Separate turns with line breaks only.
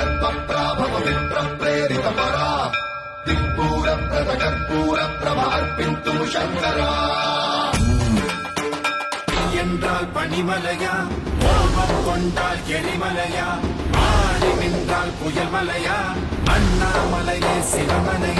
दर्पप्राभवमित्रप्रेरितपरा दिक्पूरप्रदकर्पूरप्रभ अर्पिन्तुम् शङ्करा
என்றால் பனிமலையா? கோபம் கொண்டால் எரிமலையா? ஆடி நின்றால் புயல்மலையா? அண்ணாமலையே சிவமலையா?